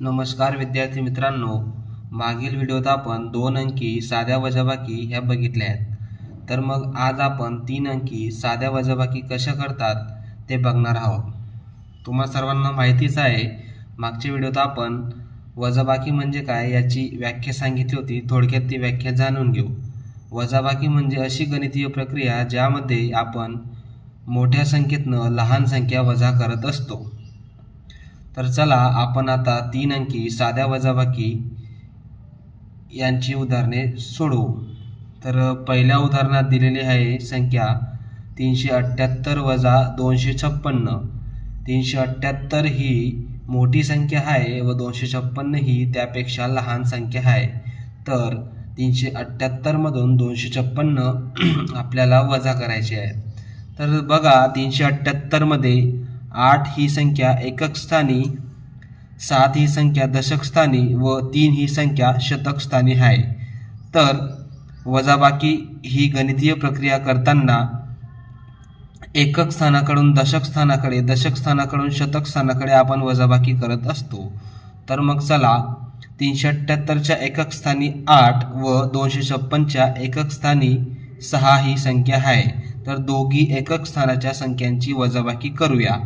नमस्कार विद्यार्थी मित्रांनो मागील व्हिडिओत आपण दोन अंकी साध्या वजाबाकी ह्या बघितल्या आहेत. तर मग आज आपण तीन अंकी साध्या वजाबाकी कशा करतात ते बघणार आहोत. तुम्हा सर्वांना माहितीच आहे मागच्या व्हिडिओत आपण वजाबाकी म्हणजे काय याची व्याख्या सांगितली होती थोडक्यात ती व्याख्या जाणून घेऊ. वजाबाकी म्हणजे अशी गणितीय प्रक्रिया ज्यामध्ये आपण मोठ्या संख्येतनं लहान संख्या वजा करत असतो. तर चला आपण आता तीन अंकी साध्या वजाबाकी यांची उदाहरणे सोडवू. तर पहिल्या उदाहरणात दिलेली आहे संख्या तीनशे अठ्ठ्याहत्तर वजा दोनशे छप्पन्न. तीनशे अठ्ठ्याहत्तर ही मोठी संख्या आहे व दोनशे छप्पन्न ही त्यापेक्षा लहान संख्या आहे. तर तीनशे अठ्ठ्याहत्तरमधून दोनशे छप्पन्न आपल्याला वजा करायचे आहे तर बघा तीनशे अठ्ठ्याहत्तरमध्ये आठ ही संख्या एकक स्थानी सात ही संख्या दशक स्थानी व तीन ही संख्या शतक स्थानी आहे. तर वजाबाकी ही गणितीय प्रक्रिया करताना एकक स्थानाकडून दशक स्थानाकडे दशक स्थानाकडून शतक स्थानाकडे आपण वजाबाकी करत असतो. तर मग चला तीनशे अठ्ठ्याहत्तरच्या एकक स्थानी आठ व दोनशे छप्पनच्या एकक स्थानी सहा ही संख्या आहे. तर दोघी एकक स्थानाच्या संख्यांची वजाबाकी करूया.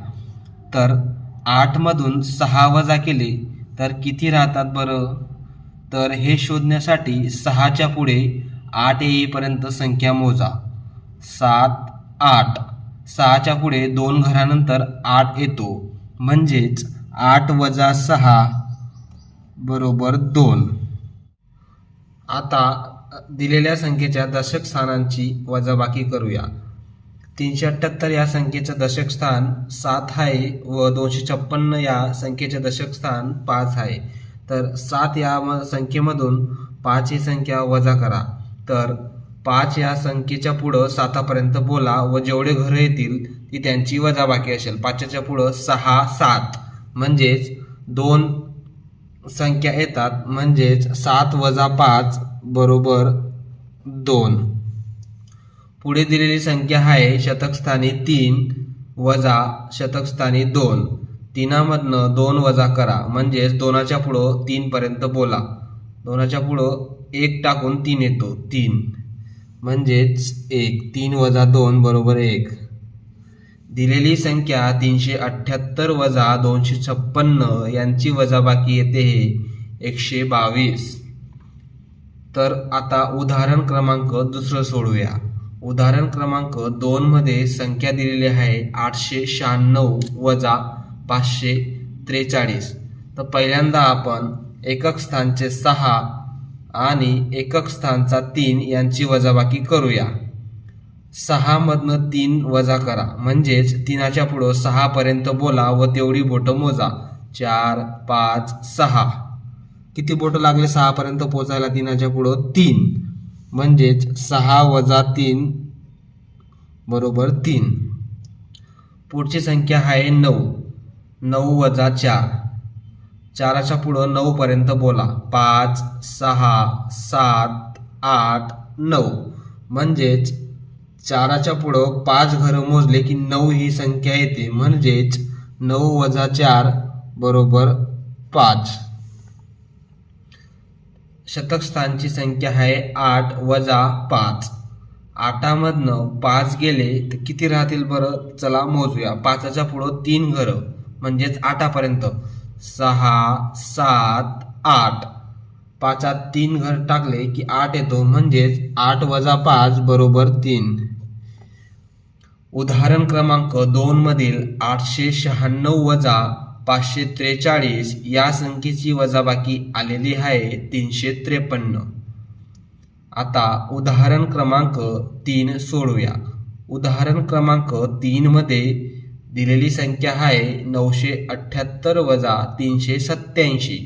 तर आठमधून सहा वजा केले तर किती राहतात बरं? तर हे शोधण्यासाठी सहाच्या पुढे आठ येईपर्यंत संख्या मोजा. सात आठ. सहाच्या पुढे दोन घरानंतर आठ येतो. म्हणजेच आठ वजा सहा बरोबर दोन. आता दिलेल्या संख्येच्या दशक स्थानांची वजाबाकी करूया. तीनशे अठ्ठ्याहत्तर या संख्येचं दशक स्थान सात आहे व दोनशे छप्पन्न या संख्येचे दशक स्थान पाच आहे. तर सात या म संख्येमधून पाच ही संख्या वजा करा. तर पाच या संख्येच्या पुढं सातापर्यंत बोला व जेवढे घरं येतील ती त्यांची वजाबाकी असेल. पाचच्या पुढं सहा सात. म्हणजेच दोन संख्या येतात. म्हणजेच सात वजा पाच बरोबर दोन. पुढे दिलेली संख्या आहे शतकस्थानी तीन वजा शतकस्थानी दोन. तीनामधनं दोन वजा करा. म्हणजेच दोनाच्या पुढं तीनपर्यंत बोला. दोनाच्या पुढं एक टाकून तीन येतो. तीन. म्हणजेच एक. तीन वजा दोन बरोबर एक. दिलेली संख्या तीनशे अठ्ठ्याहत्तर वजा दोनशे छप्पन्न. यांची वजाबाकी येते हे एकशे बावीस. तर आता उदाहरण क्रमांक दुसरं सोडूया. उदाहरण क्रमांक दोन मध्ये संख्या दिलेली आहे आठशे शहाण्णव वजा पाचशे त्रेचाळीस. तर पहिल्यांदा आपण एकक स्थानचे सहा आणि एकक स्थानचा तीन यांची वजाबाकी करूया. सहामधनं तीन वजा करा. म्हणजेच तीनाच्या पुढं सहापर्यंत बोला व तेवढी बोटं मोजा. चार पाच सहा. किती बोटं लागले सहापर्यंत पोचायला? तीनाच्या पुढं तीन. म्हणजेच सहा वजा तीन बरोबर तीन. पुढची संख्या आहे नऊ. नऊ वजा चार. चाराच्या पुढं नऊपर्यंत बोला. पाच सहा सात आठ नऊ. म्हणजेच चाराच्या पुढं पाच घरं मोजले की नऊ ही संख्या येते. म्हणजेच नऊ वजा चार बरोबर पाच. शतकस्थानची संख्या आहे आठ वजा पाच. आठामधनं पाच गेले तर किती राहतील बरं? चला मोजूया. पाचाच्या पुढं तीन घरं म्हणजेच आठापर्यंत. सहा सात आठ. पाचात तीन घर टाकले की आठ येतो म्हणजेच आठ वजा पाच बरोबर तीन. उदाहरण क्रमांक दोनमधील आठशे शहाण्णव वजा पाचशे त्रेचाळीस या संख्येची वजाबाकी आलेली आहे तीनशे त्रेपन्न. आता उदाहरण क्रमांक तीन सोडूया. उदाहरण क्रमांक तीनमध्ये दिलेली संख्या आहे नऊशे अठ्ठ्याहत्तर वजा तीनशे सत्याऐंशी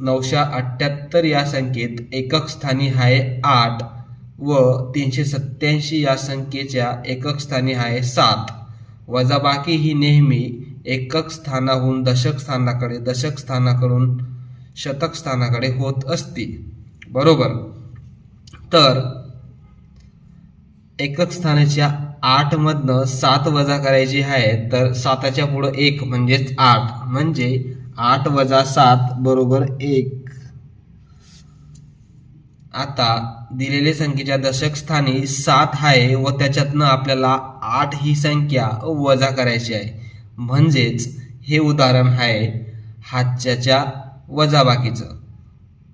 नऊशे अठ्ठ्याहत्तर या संख्येत एकक स्थानी आहे आठ व तीनशे सत्याऐंशी या संख्येच्या एकक स्थानी आहे सात. वजाबाकी ही नेहमी एकक स्थानाहून दशक स्थानाकडे दशक स्थानाकडून शतक स्थानाकडे होत असते. बरोबर? तर एकक स्थानाच्या आठमधनं सात वजा करायची आहे तर साताच्या पुढं एक म्हणजेच आठ. म्हणजे आठ वजा सात बरोबर एक. आता दिलेल्या संख्येच्या दशक स्थानी सात आहे व त्याच्यातनं आपल्याला आठ ही संख्या वजा करायची आहे. म्हणजेच हे उदाहरण आहे हातच्याच्या वजाबाकीचं.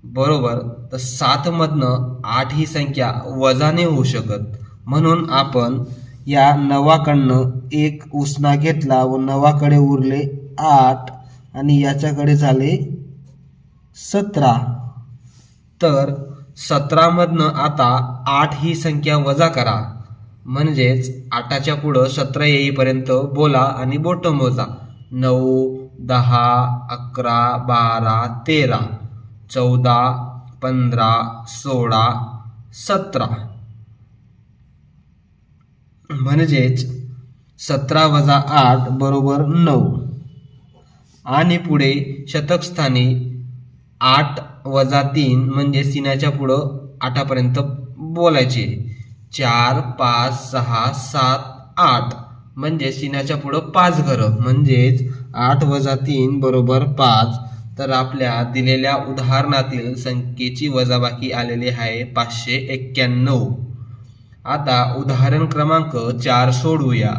बरोबर? तर सातमधनं आठ ही संख्या वजाने होऊ शकत. म्हणून आपण या नवाकडनं एक उसना घेतला व नवाकडे उरले आठ आणि याच्याकडे झाले सतरा. तर सतरामधनं आता आठ ही संख्या वजा करा. म्हणजेच आठाच्या पुढं सतरा येईपर्यंत बोला आणि बोट मोजा नऊ दहा अकरा बारा तेरा चौदा पंधरा सोळा सतरा. म्हणजेच सतरा वजा आठ बरोबर नऊ. आणि पुढे शतकस्थानी आठ वजा तीन म्हणजे सिनाच्या पुढं आठापर्यंत बोलायचे. चार पाच सहा सात आठ. म्हणजे सिन्हाच्या पुढं पाच घरं. म्हणजेच आठ वजा तीन बरोबर पाच. तर आपल्या दिलेल्या उदाहरणातील संख्येची वजाबाकी आलेली आहे पाचशे एक्क्याण्णव. आता उदाहरण क्रमांक चार सोडवूया.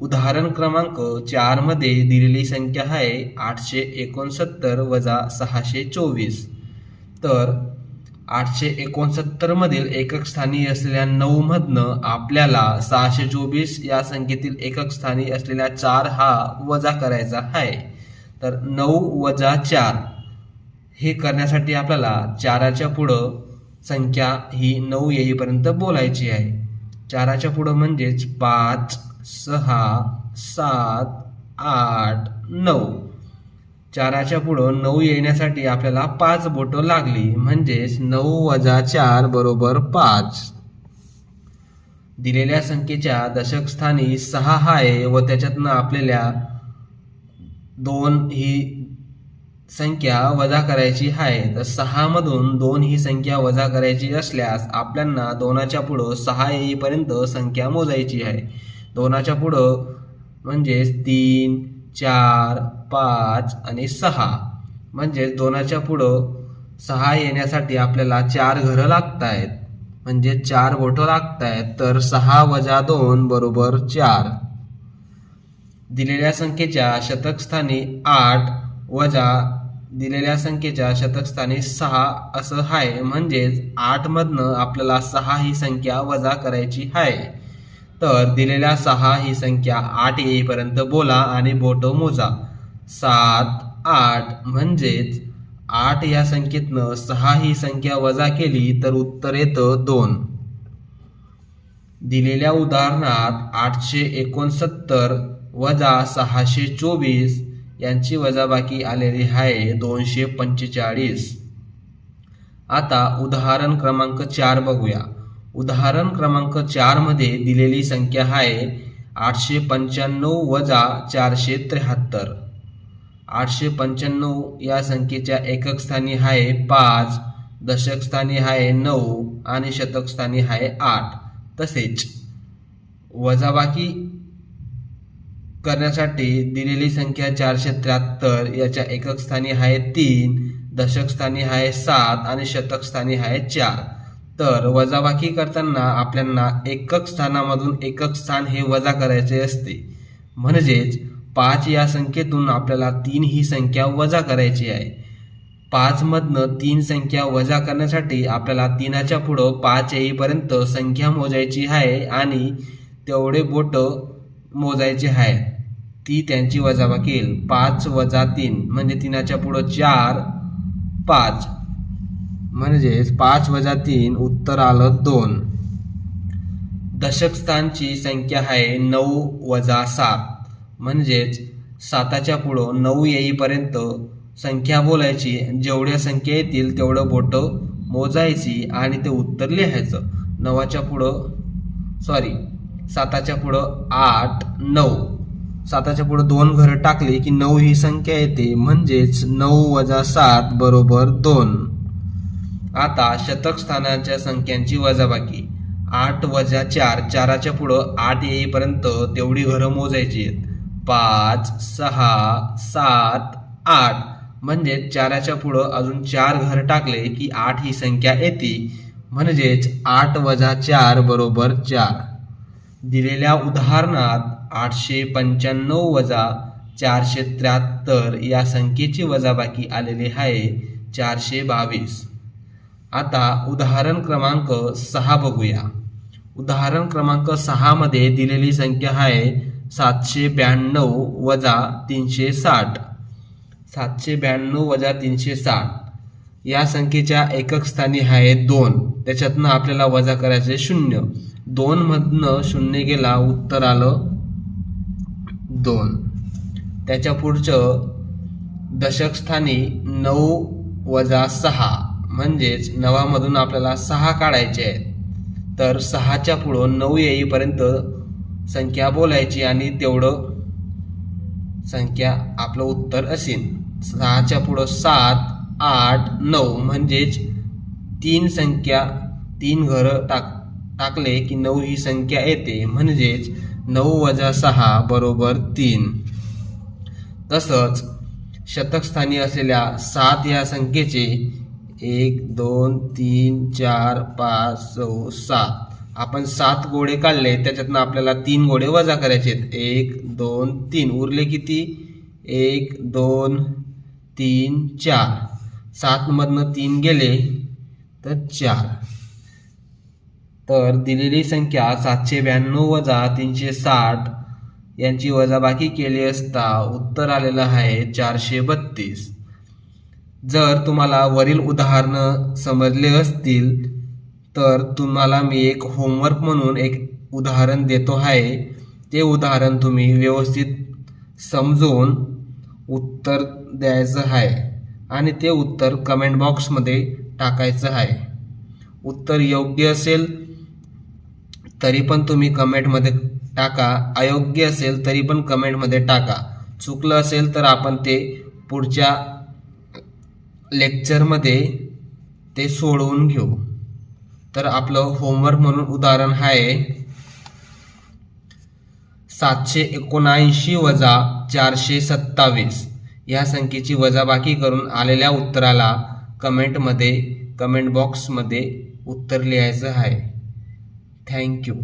उदाहरण क्रमांक चारमध्ये दिलेली संख्या आहे आठशे एकोणसत्तर वजा सहाशे चोवीस. तर आठशे एकोणसत्तर मधील एकक स्थानी असलेल्या नऊ मधनं आपल्याला सहाशे चोवीस या संख्येतील एकक स्थानी असलेल्या चार हा वजा करायचा आहे तर नऊ वजा चार हे करण्यासाठी आपल्याला चाराच्या पुढं संख्या ही नऊ येईपर्यंत बोलायची आहे. चाराच्या पुढं म्हणजेच पाच सहा सात आठ नऊ. चाराच्या पुढं नऊ येण्यासाठी आपल्याला पाच बोटं लागली. म्हणजेच नऊ वजा चार बरोबर पाच. दिलेल्या संख्येच्या दशक स्थानी सहा आहे व त्याच्यातनं आपल्याला दोन ही संख्या वजा करायची आहे तर सहा मधून दोन ही संख्या वजा करायची असल्यास आपल्यांना दोनाच्या पुढं सहा येईपर्यंत संख्या मोजायची आहे दोनाच्या पुढं म्हणजेच तीन चार पाच आणि सहा. म्हणजेच दोनाच्या पुढं सहा येण्यासाठी आपल्याला चार घरं लागत आहेत म्हणजे चार बोटं लागत आहेत तर सहा वजा दोन बरोबर चार. दिलेल्या संख्येच्या शतकस्थानी आठ वजा दिलेल्या संख्येच्या शतकस्थानी सहा असं आहे म्हणजेच आठमधनं आपल्याला सहा ही संख्या वजा करायची आहे तर दिलेल्या सहा ही संख्या आठ येईपर्यंत बोला आणि बोटं मोजा. सात आठ म्हणजेच आठ या संख्येतनं सहा ही संख्या वजा केली तर उत्तर येतं दोन. दिलेल्या उदाहरणात आठशे एकोणसत्तर वजा सहाशे चोवीस यांची वजाबाकी आलेली आहे दोनशे पंचेचाळीस. आता उदाहरण क्रमांक चार बघूया. उदाहरण क्रमांक चारमध्ये दिलेली संख्या आहे आठशे पंच्याण्णव वजा चारशे त्र्याहत्तर. आठशे पंच्याण्णव या संख्येच्या एकक स्थानी आहे पाच दशक स्थानी आहे नऊ आणि शतक स्थानी आहे आठ. तसेच वजाबाकी करण्यासाठी दिलेली संख्या चारशे त्र्याहत्तर याच्या एकक स्थानी आहे तीन दशक स्थानी आहे सात आणि शतक स्थानी आहे चार. तर वजाबाकी करताना आपल्याला एकक स्थानामधून एकक स्थान हे वजा करायचे असते. म्हणजेच पाच या संख्येतून आपल्याला तीन ही संख्या वजा करायची आहे. पाचमधनं तीन संख्या वजा करण्यासाठी आपल्याला तीनाच्या पुढं पाच येईपर्यंत संख्या मोजायची आहे आणि तेवढे बोट मोजायचे आहे. ती त्यांची वजाबाकी येईल. पाच वजा तीन म्हणजे तीनाच्या पुढं चार पाच. म्हणजेच पाच वजा तीन उत्तर आलं दोन. दशकस्थानची संख्या आहे नऊ वजा सात. म्हणजेच साताच्या पुढं नऊ येईपर्यंत संख्या बोलायची जेवढ्या संख्या येतील तेवढं बोटं मोजायची आणि ते उत्तर लिहायचं. नवाच्या पुढं सॉरी साताच्या पुढं आठ नऊ. साताच्या पुढं दोन घरं टाकली की नऊ ही संख्या येते म्हणजेच नऊ वजा सात बरोबर दोन. आता शतक स्थानाच्या संख्यांची वजाबाकी. आठ वजा चार चाराच्या पुढं आठ येईपर्यंत तेवढी घरं मोजायची आहेत. पाच सहा सात आठ. म्हणजे चाराच्या पुढं अजून चार घर टाकले की आठ ही संख्या येते. म्हणजेच आठ वजा चार बरोबर चार. दिलेल्या उदाहरणात आठशे पंच्याण्णव वजा चारशे त्र्याहत्तर या संख्येची वजाबाकी आलेली आहे चारशे बावीस. आता उदाहरण क्रमांक सहा बघूया. उदाहरण क्रमांक सहामध्ये दिलेली संख्या आहे सातशे ब्याण्णव वजा तीनशे साठ. सातशे ब्याण्णव वजा तीनशे साठ. या संख्येच्या एकक स्थानी आहे दोन. त्याच्यातनं आपल्याला वजा करायचे शून्य. दोनमधनं शून्य गेला उत्तर आलं दोन. त्याच्या पुढचं दशकस्थानी नऊ वजा सहा. म्हणजेच नवामधून आपल्याला सहा काढायचे आहेत. तर सहाच्या पुढं नऊ येईपर्यंत संख्या बोलायची आणि तेवढं संख्या आपलं उत्तर असेल सहाच्या पुढं सात आठ नऊ म्हणजेच तीन संख्या तीन घरं टाक टाकले की नऊ ही संख्या येते. म्हणजेच नऊ वजा सहा बरोबर तीन. तसंच शतकस्थानी असलेल्या सात या संख्येचे एक दोन तीन चार पाच सऊ सात. आपण सात गोळे काढले त्याच्यातनं आपल्याला तीन गोळे वजा करायचे आहेत. एक दोन तीन. उरले किती? एक दोन तीन चार. सातमधनं तीन गेले तर चार. तर दिलेली संख्या सातशे ब्याण्णव वजा तीनशे साठ यांची वजाबाकी केली असता उत्तर आलेलं आहे चारशे बत्तीस. जर तुम्हाला वरील उदाहरणं समजले असतील तर तुम्हाला मी एक होमवर्क म्हणून एक उदाहरण देतो आहे. ते उदाहरण तुम्ही व्यवस्थित समजून उत्तर द्यायचं आहे आणि ते उत्तर कमेंट बॉक्समध्ये टाकायचं आहे. उत्तर योग्य असेल तरी पण तुम्ही कमेंटमध्ये टाका. अयोग्य असेल तरी पण कमेंटमध्ये टाका. चुकलं असेल तर आपण ते पुढच्या लेक्चरमध्ये ते सोडवून घेऊ. तर आपलं होमवर्क म्हणून उदाहरण आहे सातशे एकोणऐंशी वजा चारशे सत्तावीस. या संख्येची वजाबाकी करून आलेल्या उत्तराला कमेंटमध्ये कमेंट बॉक्समध्ये उत्तर लिहायचं आहे थँक्यू